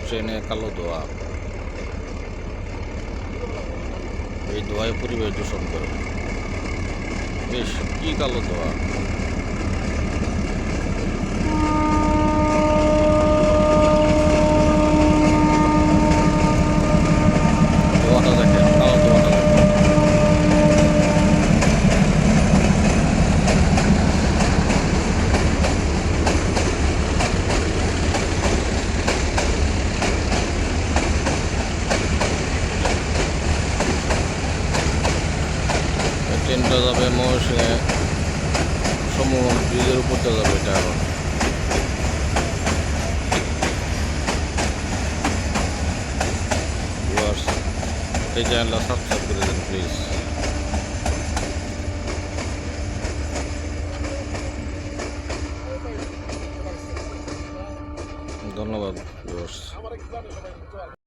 ট্রেনে কালো ধোয়া। এই ধোয়ায় পরিবেশ দূষণ করে। বেশ কি কালো ধোয়া? ট্রেনটা যাবে ময়মনসিংহে সমূহ ব্রিজের উপর দিয়ে যাবে এটা এখন। এই চ্যানেলটা সাবস্ক্রাইব করে প্লিজ ধন্যবাদ